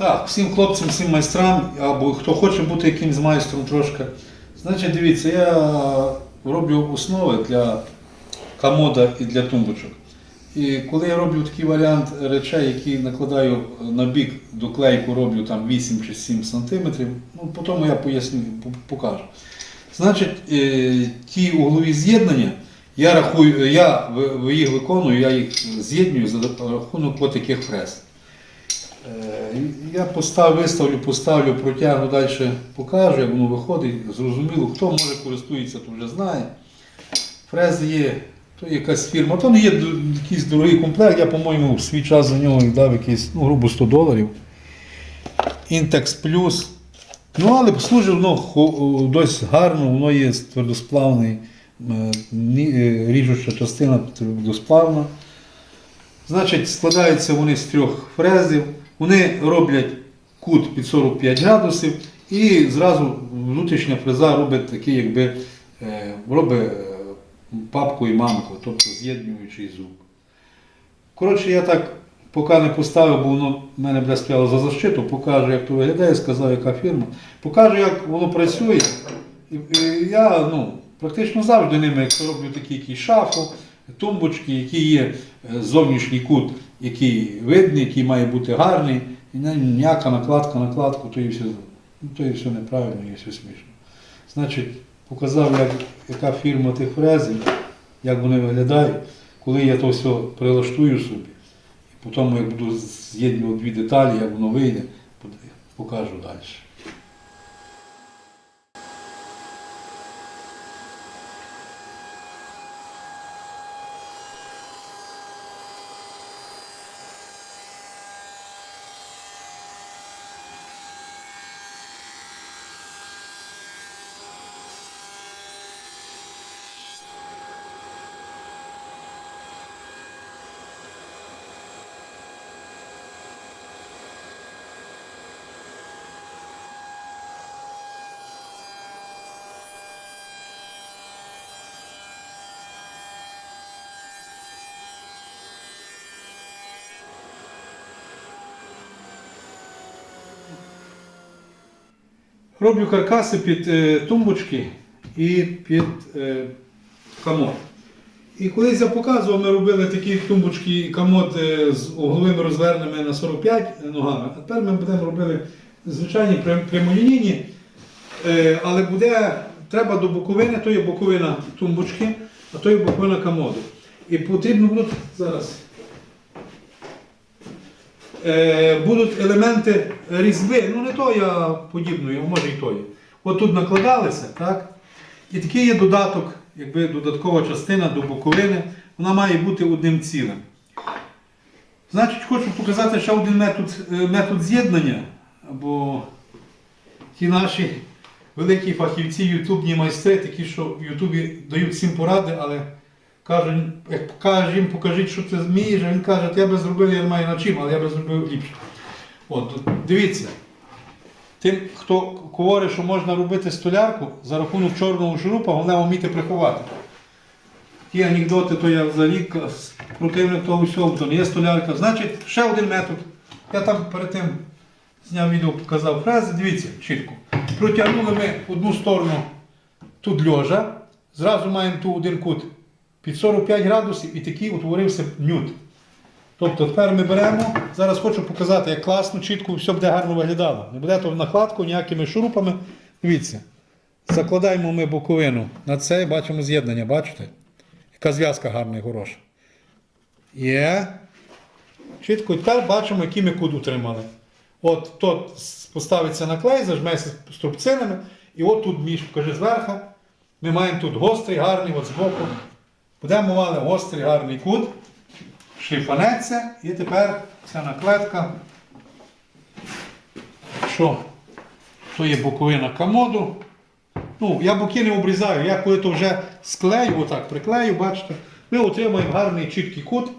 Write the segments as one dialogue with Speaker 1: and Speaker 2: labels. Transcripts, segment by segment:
Speaker 1: Так, всім хлопцям, всім майстрам, або хто хоче бути якимсь майстром трошки. Значить, дивіться, я роблю основи для комода і для тумбочок. І коли я роблю такий варіант речей, які накладаю на бік доклейку, роблю там 8 чи 7 сантиметрів, ну потім я поясню, покажу. Значить, е, ті углові з'єднання, я рахую, я їх виконую, я їх з'єдную за рахунок таких фрез. Е, Я постав, виставлю, поставлю, протягну далі, покажу, як воно виходить. Зрозуміло, хто може користується, то вже знає. Фрези є, то є якась фірма. То не є якийсь дорогий комплект, я, по-моєму, в свій час за нього дав якийсь, ну, грубо 100 доларів. Intex Plus. Ну, але служить воно досить гарно, воно є твердосплавний, е, е, ріжуча частина твердосплавна. Значить, складаються вони з трьох фрезів. Вони роблять кут під 45 градусів і зразу внутрішня фреза робить такий, якби е, робить е, папку і мамку, тобто з'єднуючий зуб. Коротше, я так поки не поставив, бо воно в мене буде стояло за защиту, покажу, як то виглядає, сказав, яка фірма. Покажу, як воно працює. І я ну, практично завжди ними, якщо роблю такі якісь шафу, тумбочки, які є е, зовнішній кут, який видний, який має бути гарний, і ніяка накладка, накладку, то і все, ну, то і все неправильно, і все смішно. Значить, показав, як, яка фірма тих фрезів, як вони виглядають, коли я то все прилаштую собі. І потім, як буду з'єднувати дві деталі, як воно вийде, покажу далі. Роблю каркаси під е, тумбочки і під е, комод. І колись я показував, ми робили такі тумбочки і комод е, з угловими розверненими на 45 ногами. А тепер ми будемо робити звичайні прям- прямолінійні, е, але буде треба до боковини, то є боковина тумбочки, а то є боковина комоду. І потрібно будуть зараз. Е, будуть елементи різьби, ну не то я подібної, може і то є. От тут накладалися, так? І такий є додаток, якби додаткова частина до боковини, вона має бути одним цілим. Значить, хочу показати ще один метод, е, метод з'єднання, бо ті наші великі фахівці, ютубні майстри, такі, що в Ютубі дають всім поради, але кажуть, як кажеш їм, покажіть, що ти вмієш, він каже, я би зробив, я не маю на чим, але я би зробив ліпше. От, дивіться. Тим, хто говорить, що можна робити столярку за рахунок чорного шурупа, головне вміти приховати. Ті анекдоти, то я взагалі противник того всього, то не є столярка. Значить, ще один метод. Я там перед тим зняв відео, показав фрази. Дивіться, чітко. Протягнули ми одну сторону тут льожа, зразу маємо ту один кут під 45 градусів і такий утворився нют. Тобто тепер ми беремо, зараз хочу показати, як класно, чітко все буде гарно виглядало. Не буде то накладку ніякими шурупами. Дивіться, закладаємо ми боковину на це, і бачимо з'єднання, бачите? Яка зв'язка гарна і хороша. Є. Чітко, тепер бачимо, який ми кут утримали. От тут поставиться на клей, зажметься струбцинами, і от тут між, покажи зверху, ми маємо тут гострий, гарний, от збоку. Будемо мали гострий, гарний кут, шліфанеться, і тепер ця наклепка, що то є боковина комоду. Ну, я боки не обрізаю, я коли то вже склею, отак приклею, бачите, ми отримаємо гарний чіткий кут,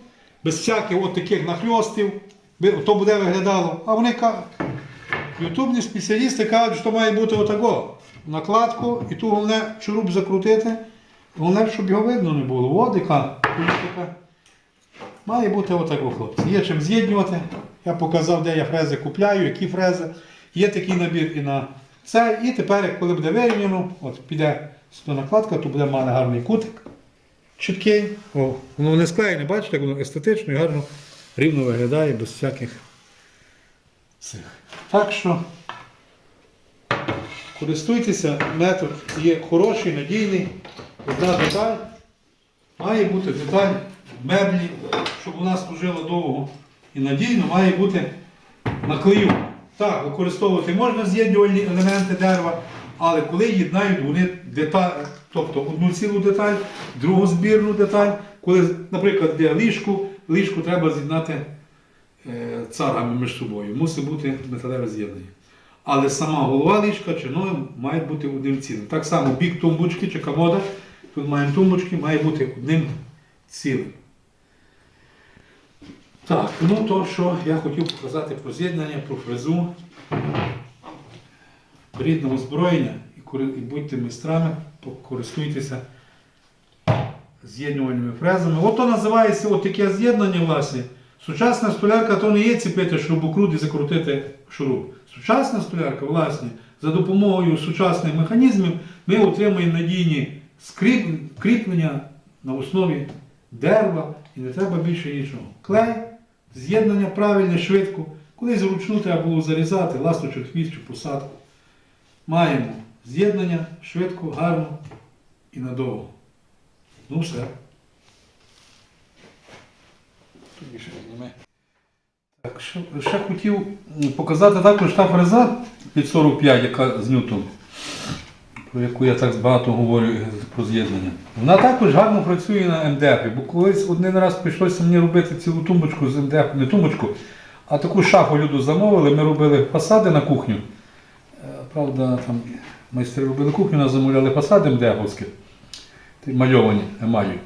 Speaker 1: без всяких от таких нахльостів, то буде виглядало. А вони кажуть, ютубні спеціалісти кажуть, що має бути отако. Накладку і ту головне шуруп закрутити. Головне, щоб його видно не було. От яка. Має бути отако, хлопці. Є чим з'єднувати. Я показав, де я фрези купляю, які фрези. Є такий набір і на це. І тепер, коли буде вирівняно, от піде сюди накладка, то буде в мене гарний кутик. Чіткий. О, воно не склеєне, бачите, як воно естетично і гарно рівно виглядає без всяких цих. Так що користуйтеся, метод є хороший, надійний. Одна деталь. Має бути деталь меблі, щоб вона служила довго і надійно, має бути на клею. Так, використовувати можна з'єднювальні елементи дерева, але коли єднають вони деталь, тобто одну цілу деталь, другу збірну деталь, коли, наприклад, для ліжку, ліжку треба з'єднати е, царгами між собою. Мусить бути металеве з'єднання. Але сама голова ліжка чи ноги мають бути одним цілим. Так само бік тумбочки чи комода, тут маємо тумбочки, має бути одним цілим. Так, ну то, що я хотів показати про з'єднання, про фрезу, рідного озброєння і, будьте майстрами, користуйтеся з'єднувальними фрезами. От то називається от таке з'єднання, власне. Сучасна столярка то не є ціпити шурубокрут і закрутити шуруп. Сучасна столярка, власне, за допомогою сучасних механізмів ми отримуємо надійні кріплення на основі дерева і не треба більше нічого. Клей, з'єднання правильне, швидко. Колись вручну треба було зарізати ласточок, хвіст чи посадку. Маємо з'єднання швидко, гарно і надовго. Ну все. Так, що, ще хотів показати також та фреза під 45, яка з Ньютон, про яку я так багато говорю е, про з'єднання. Вона також гарно працює на МДФ, бо колись один раз прийшлося мені робити цілу тумбочку з МДФ, не тумбочку, а таку шафу люди замовили. Ми робили фасади на кухню. Е, Правда, там майстри робили кухню, нас замовляли фасади МДФовські, мальовані емалью.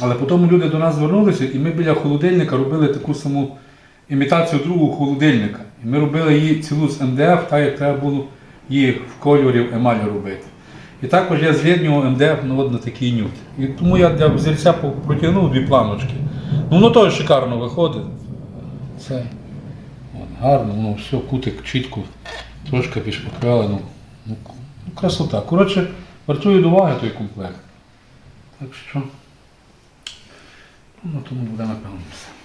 Speaker 1: Але потім люди до нас звернулися, і ми біля холодильника робили таку саму імітацію другого холодильника. І ми робили її цілу з МДФ, так як треба було її в кольорі емалі робити. І також я з'єднував МДФ ну, на такий нют. І тому я для взірця протягнув дві планочки. Ну воно теж шикарно виходить. Це от, гарно, воно все, кутик чітко, трошки пішпакрали. Ну, ну, красота. Коротше, вартує до уваги той комплект. Так що. Ну, тому буде напевно все.